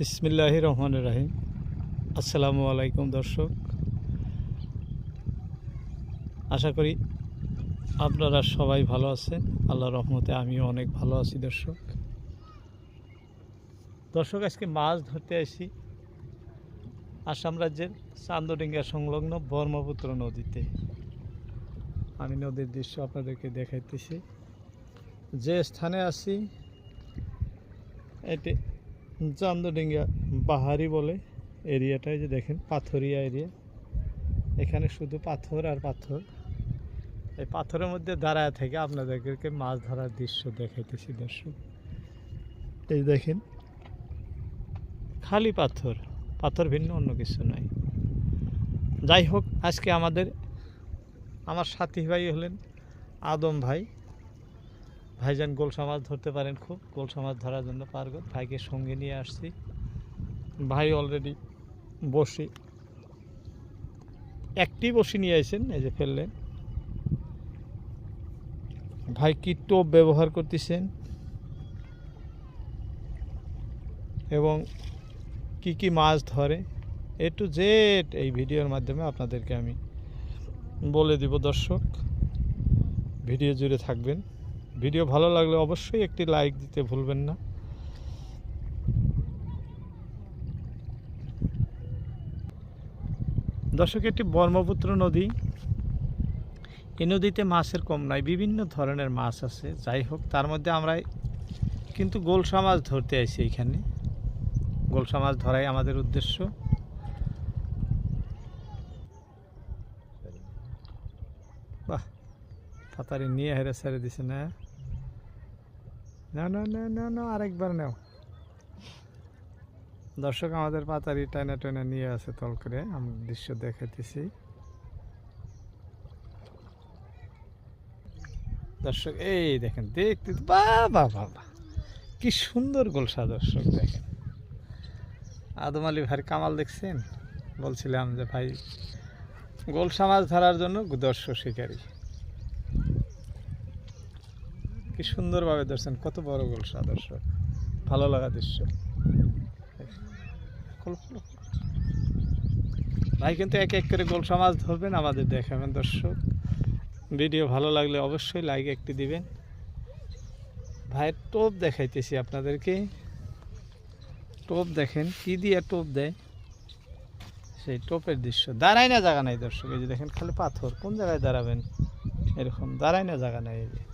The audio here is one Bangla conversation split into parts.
বিসমিল্লাহ রহমান রাহিম আসসালামু আলাইকুম দর্শক। আশা করি আপনারা সবাই ভালো আছেন। আল্লাহ রহমতে আমিও অনেক ভালো আছি দর্শক। দর্শক, আজকে মাছ ধরতে আসি আসাম রাজ্যের চান্দডিঙ্গা সংলগ্ন ব্রহ্মপুত্র নদীতে। আমি নদীর দৃশ্য আপনাদেরকে দেখাইতেছি। যে স্থানে আছি, এটি চান্দডিঙ্গা বাহারি বলে এরিয়াটায় যে দেখেন, পাথরিয়া এরিয়া। এখানে শুধু পাথর আর পাথর। এই পাথরের মধ্যে দাঁড়ায় থেকে আপনাদেরকে মাছ ধরার দৃশ্য দেখাইতেছি, দর্শক। এই দেখেন, খালি পাথর পাথর ভিন্ন, অন্য কিছু নাই। যাই হোক, আজকে আমাদের, আমার সাথী ভাই হলেন আদম ভাই। ভাইজান গোলসা মাছ ধরতে পারেন খুব গোলসা মাছ ধরার জন্য পারগত ভাইকে সঙ্গে নিয়ে আসছি। ভাই অলরেডি বসি। একটি বসি নিয়ে আসেন এই যে ফেললেন। ভাই কি টোপ ব্যবহার করতেছেন? এবং কি কি মাছ ধরে? এ টু জেড এই ভিডিওর মাধ্যমে আপনাদেরকে আমি বলে দিব, দর্শক। ভিডিও জুড়ে থাকবেন। ভিডিও ভালো লাগলে অবশ্যই একটি লাইক দিতে ভুলবেন না। দর্শক একটি ব্রহ্মপুত্র নদী। এই নদীতে মাছের কম নাই বিভিন্ন ধরনের মাছ আছে। যাই হোক, তার মধ্যে আমরা কিন্তু গোলসা মাছ ধরতে আইছি এইখানে গোলসা মাছ ধরাই আমাদের উদ্দেশ্য। বাহ, তাড়াতাড়ি নিয়ে হেরে ছেড়ে দিছে না। না না না না না, আরেকবার নাও। দর্শক, আমাদের পাতারি টাইনা টাইনা নিয়ে আছে তল করে। আমি দৃশ্য দেখাইতেছি। দর্শক, এই দেখেন, দেখতে বা বা বা কি সুন্দর গোলসা দর্শক, দেখেন। আদম আলী ভাই কামাল দেখছেন? বলছিলাম যে, ভাই, গোলসা মাছ ধরার জন্য দর্শক শিকারী। কি সুন্দরভাবে ধরছেন, কত বড় গোলসা দর্শক। ভালো লাগা দৃশ্য। ভাই কিন্তু এক এক করে গোলসা মাছ ধরবেন আমাদের দেখাবেন দর্শক। ভিডিও ভালো লাগলে অবশ্যই লাইক একটি দিবেন। ভাইয়ের টোপ দেখাইতেছি আপনাদেরকে। টোপ দেখেন, কি দিয়ে টোপ দেয়? সেই টোপের দৃশ্য। দাঁড়ায় না জায়গা নাই দর্শক, এই যে দেখেন খালি পাথর। কোন জায়গায় দাঁড়াবেন? এরকম, দাঁড়ায় না জায়গা নাই এই যে।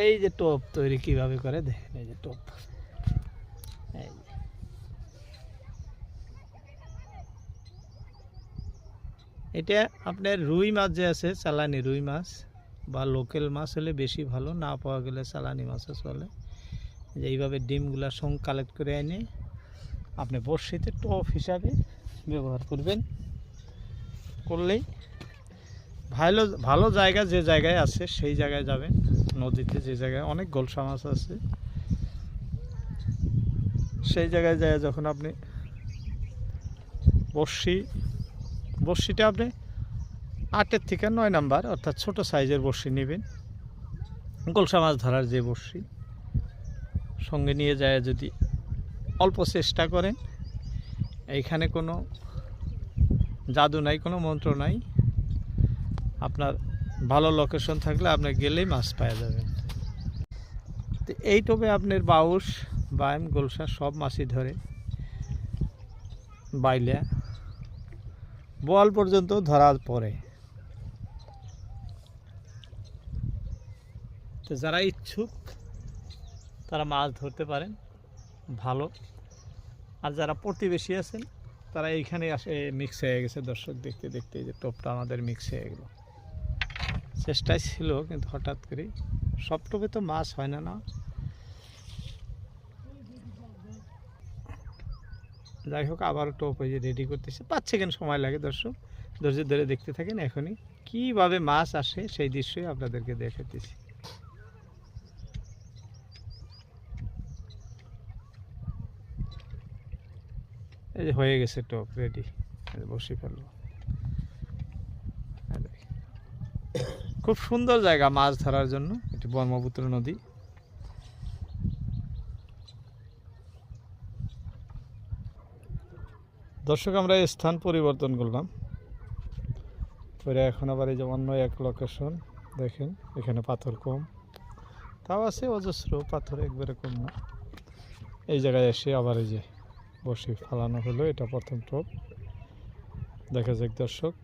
এই যে টোপ তৈরি কীভাবে করে দেখেন, এই যে টোপ। এটা আপনার রুই মাছ যে আছে, চালানি রুই মাছ বা লোকাল মাছ হলে বেশি ভালো, না পাওয়া গেলে চালানি মাছও চলে যে এইভাবে ডিমগুলা সং কালেক্ট করে এনে আপনি বড়শিতে টপ হিসাবে ব্যবহার করবেন। করলেই ভালো ভালো জায়গা যে জায়গায় আছে, সেই জায়গায় যাবেন। নদীতে যে জায়গায় অনেক গোলসা মাছ আছে। সেই জায়গায় যায় যখন আপনি বড়শি, বড়শিটা আপনি আটের থেকে নয় নাম্বার, অর্থাৎ ছোট সাইজের বড়শি নেবেন। গোলসা মাছ ধরার যে বড়শি, সঙ্গে নিয়ে যায় যদি অল্প চেষ্টা করেন। এইখানে কোনো জাদু নাই, কোনো মন্ত্র নাই। আপনার ভালো লোকেশন থাকলে আপনি গেলেই মাছ পাওয়া যাবেন। তো এই টোপে আপনার বাউস বাইম গোলসা সব মাছই ধরে। বাইলা। বল পর্যন্ত ধরার পরে। তো যারা ইচ্ছুক, তারা মাছ ধরতে পারেন। ভালো। আর যারা প্রতিবেশী আছেন, তারা এইখানে আসে মিক্স হয়ে গেছে। দর্শক দেখতে দেখতে যে টোপটা আমাদের মিক্স হয়ে গেল। চেষ্টায় ছিল, কিন্তু হঠাৎ করে সব তো মাছ হয় না না। যাই হোক, আবার টোপ হয়ে যে রেডি করতেছে। পাঁচ সেকেন্ড সময় লাগে, দর্শক? ধৈর্য ধরে দেখতে থাকেন এখনই। কীভাবে মাছ আসে সেই দৃশ্যই আপনাদেরকে দেখাতেছি। এই যে হয়ে গেছে টপ রেডি বসে ফেলব এই দেখেন। খুব সুন্দর জায়গা মাছ ধরার জন্য, এটি ব্রহ্মপুত্র নদী। দর্শক, আমরা এই স্থান পরিবর্তন করলাম। করে এখন আবার এই যে অন্য এক লোকেশন দেখেন, এখানে পাথর কম। তাও আছে অজস্র, পাথর একবারে কম না। এই জায়গায় এসে আবার এই যে বসি ফালানো হলো, এটা প্রথম টপ। দেখা যাক দর্শক।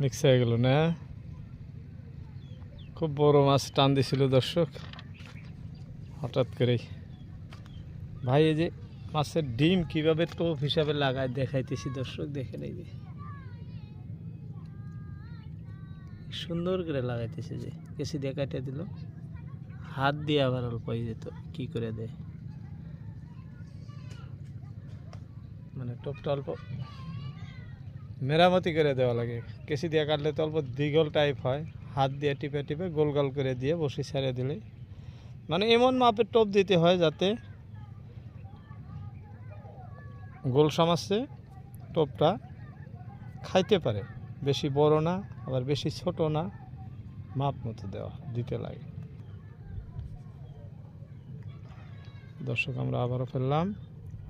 মিক্স হয়ে গেল না? খুব বড় মাছ টান দিছিল দর্শক। হঠাৎ করেই। ভাই, এই যে মাছের ডিম কীভাবে টোপ হিসাবে লাগায় দেখাইতেছি দর্শক দেখে এই যে। সুন্দর করে লাগাইতেছে যে। কেসি কাটিয়ে দিল। হাত দিয়ে আবার অল্প যেত কি করে দেয়? মানে টোপটা অল্প মেরামতি করে দেওয়া লাগে। কেসি দিয়ে কাটলে তো অল্প দীঘল টাইপ হয়। হাত দিয়ে টিপে টিপে গোল গোল করে দিয়ে বসি ছেড়ে দিলে। মানে এমন মাপের টোপ দিতে হয় যাতে গোল সমাজে টোপটা খাইতে পারে। বেশি বড় না, আবার বেশি ছোট না, মাপ মতো দেওয়া, দিতে লাগে। দর্শক, আমরা আবারও ফেললাম।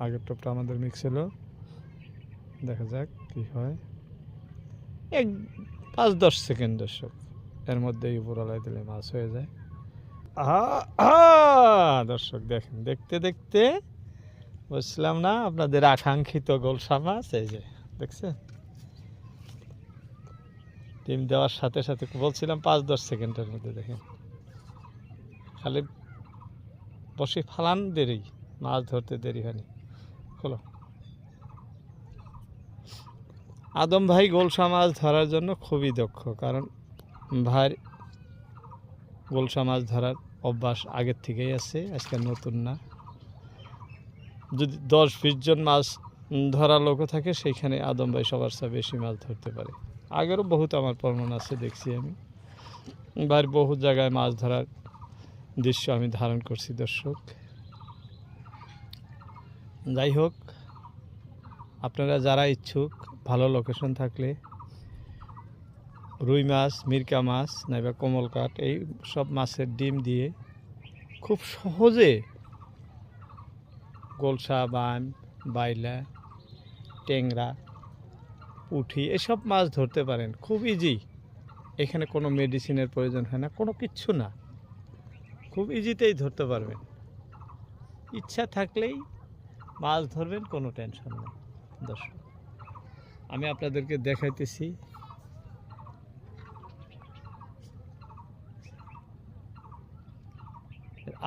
আগের টোপটা আমাদের মিক্স হলো দেখা যাক কি হয়। এক পাঁচ দশ সেকেন্ড দর্শক, এর মধ্যেই উপরালায় দিলে মাছ হয়ে যায়! দর্শক দেখেন, দেখতে দেখতে বুঝলাম না, আপনাদের আকাঙ্ক্ষিত গোলসা মাছ, এই যে, দেখছেন? ডিম দেওয়ার সাথে সাথে বলছিলাম পাঁচ দশ সেকেন্ডের মধ্যে দেখেন। খালি বসে ফালান দেরি, মাছ ধরতে দেরি হয়নি। খোলো। আদম ভাই গোলসা মাছ ধরার জন্য খুবই দক্ষ, কারণ ভাই গোলসা মাছ ধরার অভ্যাস আগের থেকেই আছে, আজকে নতুন না। যদি দশ বিশ জন মাছ ধরার লোকও থাকে, সেইখানে আদম ভাই সবার চেয়ে বেশি মাছ ধরতে পারে। আগেরও বহুত আমার প্রমাণ আছে, দেখছি আমি। ভাইয়ের বহু জায়গায় মাছ ধরার দৃশ্য আমি ধারণ করছি, দর্শক। যাই হোক, আপনারা যারা ইচ্ছুক, ভালো লোকেশন থাকলে, রুই মাছ, মিরকা মাছ, নাইবা কমলকাট এই সব মাছের ডিম দিয়ে খুব সহজে গোলসা, বান, বাইলা, ট্যাংরা, পুঁঠি, এসব মাছ ধরতে পারেন। খুব ইজি এখানে কোনো মেডিসিনের প্রয়োজন হয় না, কোনো কিচ্ছু না। খুব ইজিতেই ধরতে পারবেন। ইচ্ছা থাকলেই মাছ ধরবেন, কোনো টেনশন নেই। দর্শক, আমি আপনাদেরকে দেখাইতেছি।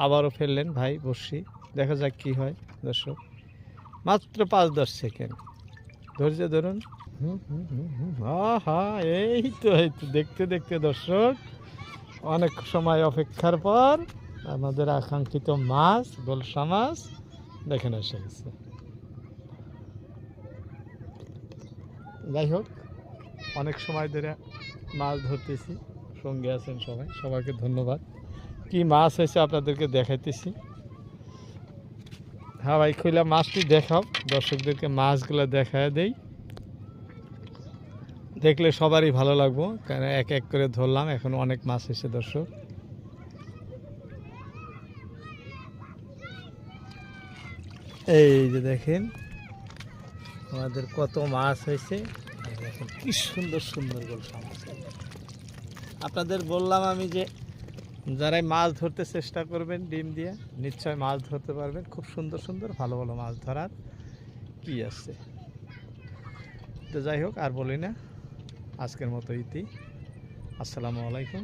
আবারও ফেললেন ভাই বসি দেখা যাক কি হয়, দর্শক। মাত্র পাঁচ দশ সেকেন্ড। ধৈর্য ধরুন। আহা, এই তো এই তো। দেখতে দেখতে, দর্শক, অনেক সময় অপেক্ষার পর আমাদের আকাঙ্ক্ষিত মাছ গোলসা মাছ দেখেন এসে গেছে। যাই হোক, অনেক সময় ধরে মাছ ধরতেছি, সঙ্গে আছেন সবাই, সবাইকে ধন্যবাদ। কি মাছ হয়েছে আপনাদেরকে দেখাইতেছি। হ্যাঁ ভাই খুলে মাছটি দেখাও, দর্শকদেরকে মাছগুলো দেখায় দেই। দেখলে সবারই ভালো লাগবো কারণ এক এক করে ধরলাম, এখন অনেক মাছ এসে দর্শক। এই যে দেখেন, আমাদের কত মাছ হয়েছে। দেখেন, কি সুন্দর সুন্দর গোলসা আপনাদের বললাম আমি যে, যারাই মাছ ধরতে চেষ্টা করবেন ডিম দিয়ে, নিশ্চয় মাছ ধরতে পারবেন। খুব সুন্দর সুন্দর, ভালো ভালো মাছ ধরার কি আছে। তো যাই হোক, আর বলি না, আজকের মতো ইতি। আসসালামু আলাইকুম।